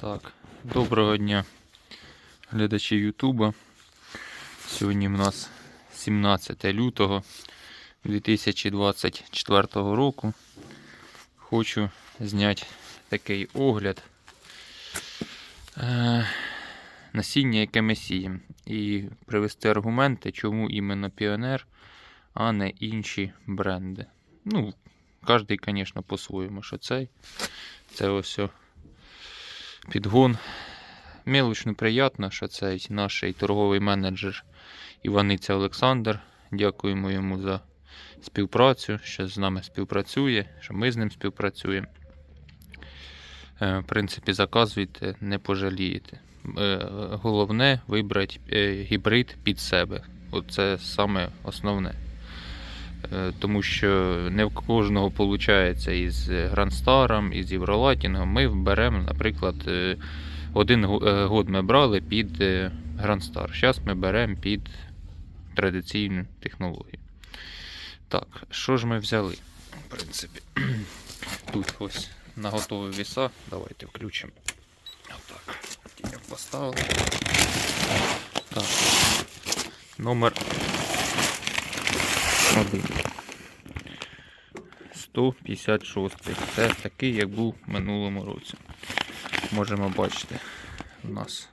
Так, доброго дня, глядачі Ютуба. Сьогодні в нас 17 лютого 2024 року. Хочу зняти такий огляд е, насіння, яке ми сіємо, і привести аргументи, чому іменно Піонер, а не інші бренди. Ну, кожен, звісно, по-своєму, що цей. Це ось підгон. Мелоч неприємно, що цей наш торговий менеджер Іваниця Олександр. Дякуємо йому за співпрацю, що з нами співпрацює, що ми з ним співпрацюємо. Е, В принципі, заказуйте, не пожалієте. Е, Головне вибрати е, гібрид під себе. Оце саме основне. Е, Тому що не в кожного виходить із Грандстаром, із Євролатінгом. Ми беремо, наприклад, е, один е, год ми брали під е, Грандстар. Зараз ми беремо під традиційну технологію. Так, що ж ми взяли? В принципі, тут ось на готові віса. Давайте включимо. Отак. Поставили. Так. Номер 1. 156. Це такий, як був в минулому році. Можемо бачити. У нас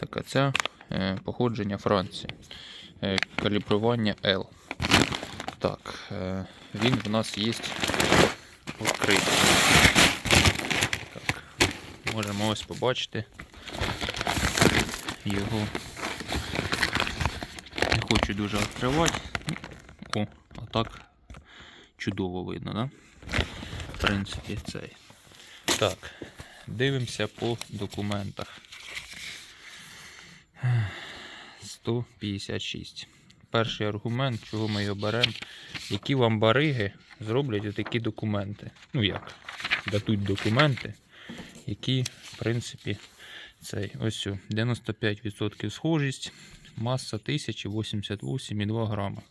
така ця е, походження Франції. Е, калібрування L. Так, е, він в нас є відкритий. Так, можемо ось побачити його. Не хочу дуже відкривати. О, отак чудово видно, да? В принципі, цей. Так, дивимося по документах. 156. Перший аргумент, чого ми його беремо. Які вам бариги зроблять отакі документи? Ну як? Дадуть документи, які, в принципі, цей ось о, 95% схожість, маса 1088,2 грама.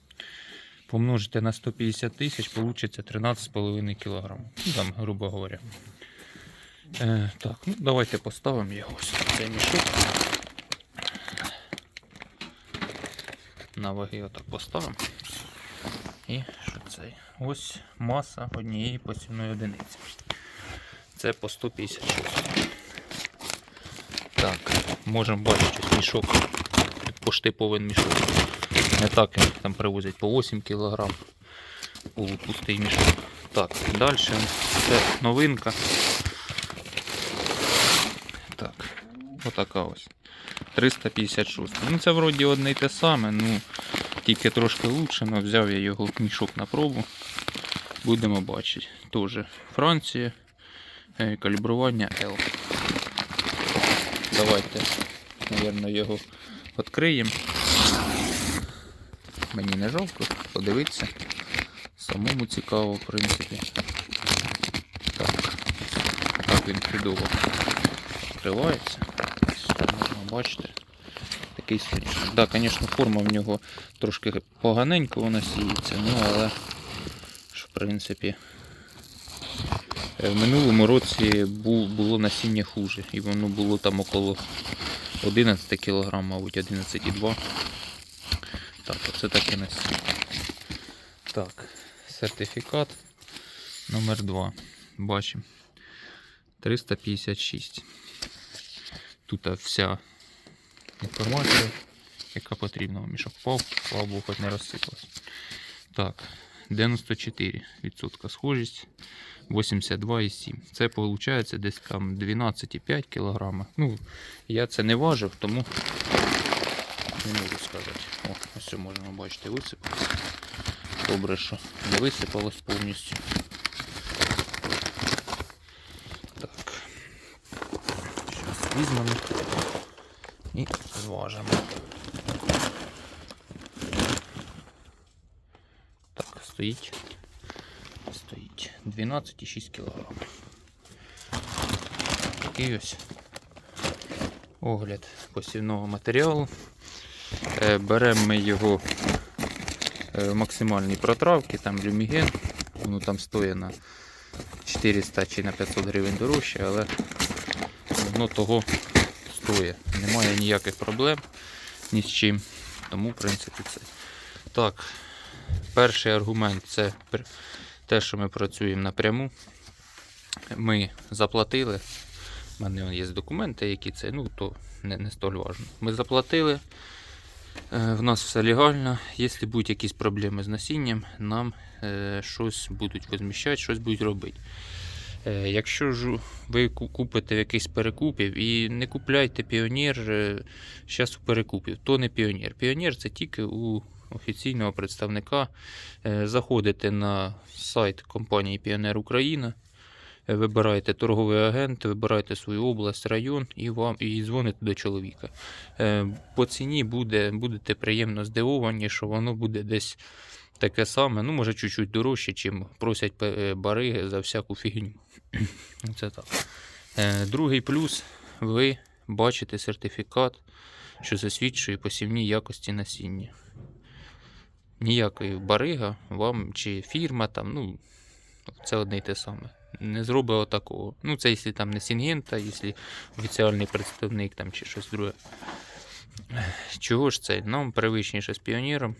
Помножити на 150 тисяч, получиться 13,5 кг. Там, грубо говоря. Е, так, ну давайте поставимо його ось цей мішок. На ваги отак поставимо. І що це? Ось маса однієї посівної одиниці. Це по 156. Так, можемо бачити ось мішок. Пошти мішок. Не так як там привозять по 8 кг. Полупустий мішок. Так, далі це новинка. Так, отака ось. 356. Ну це вроді одне й те саме, ну тільки трошки лучше, але взяв я його мішок на пробу. Будемо бачити. Теж Франція. е, Калібрування L. Давайте, мабуть, його відкриємо. Мені не жалко, подивитися. Самому цікаво, в принципі. Так. Так він чудово відкривається. Що можна бачити. Такий сиріч. Так, да, звісно, форма в нього трошки поганенько вона сіється, ну але ж, в принципі. В минулому році було насіння хуже, і воно було там около 11 кг, мабуть, 11,2 так, оце таке насіння. Так, сертифікат номер 2 Бачимо. 356. Тут вся інформація, яка потрібна. Мішок впав, слава Богу, хоч не розсипався. Так, 94% схожість, 82,7. Це виходить десь там 12,5 кг. Ну, я це не важив, тому не можу сказати. О, ось це можна бачити, висипалося. Добре, що не висипалось повністю. Так. Зараз візьмемо і зважимо. Так, стоїть. Стоїть 12,6 кг. Такий ось огляд посівного матеріалу. Е, Беремо ми його е, в максимальній протравці, там люміген, воно там стоїть на 400 чи на 500 гривень дорожче, але воно того стоїть. Немає ніяких проблем ні з чим. Тому, в принципі, це. Так, перший аргумент це те, що ми працюємо напряму. Ми заплатили. У мене є документи, які це, ну, то не, не столь важно. Ми заплатили. Е, В нас все легально. Якщо будуть якісь проблеми з насінням, нам е, щось будуть возміщати, щось будуть робити. Е, Якщо ж ви купите в якийсь перекупів і не купляйте піонер зараз у перекупів, то не піонер. Піонер це тільки у офіційного представника. Заходите на сайт компанії Піонер Україна. Вибираєте торговий агент, вибираєте свою область, район і вам і дзвоните до чоловіка. Е, По ціні буде, будете приємно здивовані, що воно буде десь таке саме, ну може чуть-чуть дорожче, чим просять е, бариги за всяку фігню. Це так. Е, Другий плюс ви бачите сертифікат, що засвідчує посівні якості насіння. Ніякої барига вам чи фірма там, ну, це одне й те саме. Не зробить отакого. Ну, це якщо там не Сінгента, якщо офіціальний представник там чи щось друге. Чого ж це? Нам привичніше з піонером.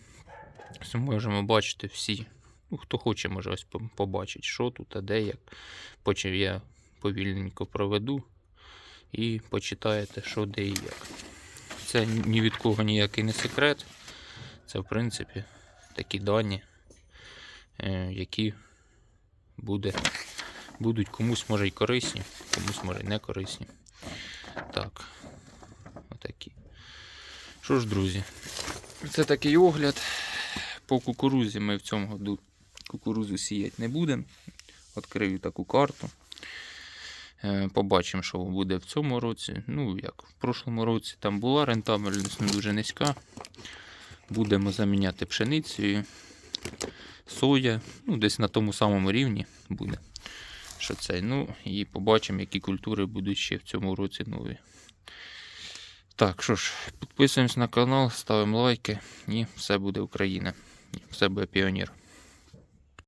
Можемо бачити всі. Ну, хто хоче, може ось по- побачить, що тут, а де як. Потім я повільненько проведу і почитаєте, що де і як. Це ні від кого ніякий не секрет. Це, в принципі, такі дані, е, які буде, будуть комусь може й корисні, комусь може й не корисні. Так, отакі. Що ж, друзі, це такий огляд. По кукурузі ми в цьому году кукурузу сіяти не будемо. Відкрию таку карту. Е, Побачимо, що буде в цьому році. Ну, як в прошлому році там була рентабельність не дуже низька. Будемо заміняти пшеницею, соя, ну, десь на тому самому рівні буде. Що це. Ну, і побачимо, які культури будуть ще в цьому році нові. Так, що ж, підписуємось на канал, ставимо лайки і все буде Україна. Все буде піонер.